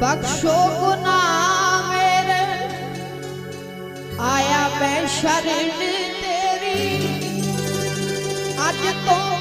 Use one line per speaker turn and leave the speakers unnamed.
ਬਖਸ਼ੋ ਗੁਨਾਹ ਮੇਰੇ ਆਇਆ ਮੈਂ ਸ਼ਰਨ ਤੇਰੀ। ਅੱਜ ਤੋਂ